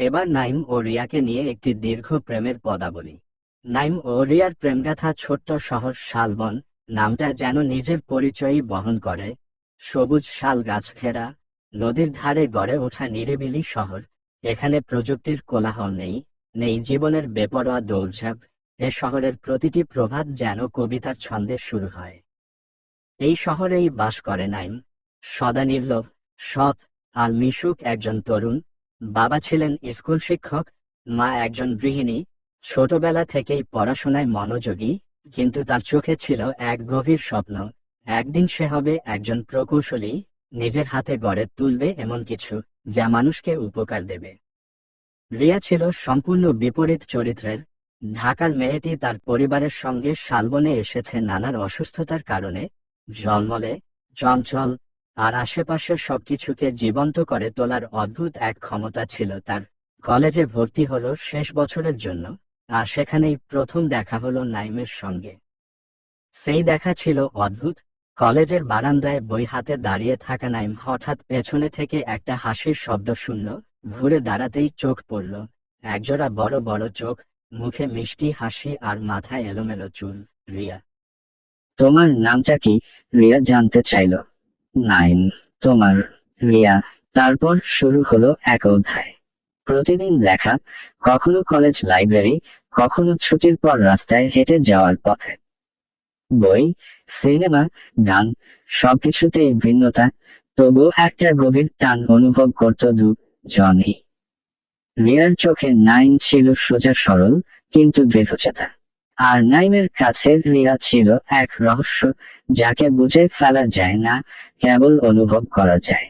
এবার নাইম ও রিয়াকে নিয়ে একটি দীর্ঘ প্রেমের পদাবলী। নাইম ও রিয়ার প্রেমগাথা ছোট্ট শহর শালবন নামটা যেন নিজের পরিচয়ই বহন করে। সবুজ শাল গাছ ঘেরা, নদীর ধারে গড়ে ওঠা নিরিবিলি শহর, এখানে প্রযুক্তির কোলাহল নেই নেই জীবনের বেপরোয়া দৌড়ঝাঁপ, এ শহরের প্রতিটি প্রভাত যেন কবিতার ছন্দে শুরু হয়। এই শহরেই বাস করে নাইম। সদা নির্লোভ, সৎ আর মিশুক একজন তরুণ বাবা ছিলেন স্কুল শিক্ষক, মা একজন গৃহিণী, ছোটবেলা থেকেই পড়াশোনায় মনোযোগী, কিন্তু তার চোখে ছিল এক গভীর স্বপ্ন, একদিন সে হবে একজন প্রকৌশলী, নিজের হাতে গড়ে তুলবে এমন কিছু, যা মানুষকে উপকার দেবে। রিয়া ছিল সম্পূর্ণ বিপরীত চরিত্রের, ঢাকার মেয়েটি তার পরিবারের সঙ্গে শালবনে এসেছে নানার অসুস্থতার কারণে, জন্মলে, চঞ্চল আর আশেপাশের সবকিছুকে জীবন্ত করে তোলার অদ্ভুত এক ক্ষমতা ছিল তার। কলেজে ভর্তি হলো শেষ বছরের জন্য, আর সেখানেই প্রথম দেখা হলো নাইমের সঙ্গে। সেই দেখা ছিল অদ্ভুত। কলেজের বারান্দায় বই হাতে দাঁড়িয়ে থাকা নাইম হঠাৎ পেছনে থেকে একটা হাসির শব্দ শুনল, ঘুরে দাঁড়াতেই চোখ পড়ল। একজোড়া বড় বড় চোখ, মুখে মিষ্টি হাসি আর মাথায় এলোমেলো চুল, রিয়া। তোমার নামটা কি? রিয়া জানতে চাইল। নাইন তোমার রিয়া। তারপর শুরু হলো এক অধ্যায়। প্রতিদিন দেখা, কখনো কলেজ লাইব্রেরি, কখনো ছুটির পর রাস্তায় হেঁটে যাওয়ার পথে। বই, সিনেমা, গান, সবকিছুতেই ভিন্নতা তবু একটা গভীর টান অনুভব করত দু জনই রিয়ার চোখে নাইন ছিল সোজা সরল, কিন্তু দৃঢ়চেতা আর নাইমের কাছে রিয়া ছিল এক রহস্য, যাকে বুঝে ফেলা যায় না, কেবল অনুভব করা যায়।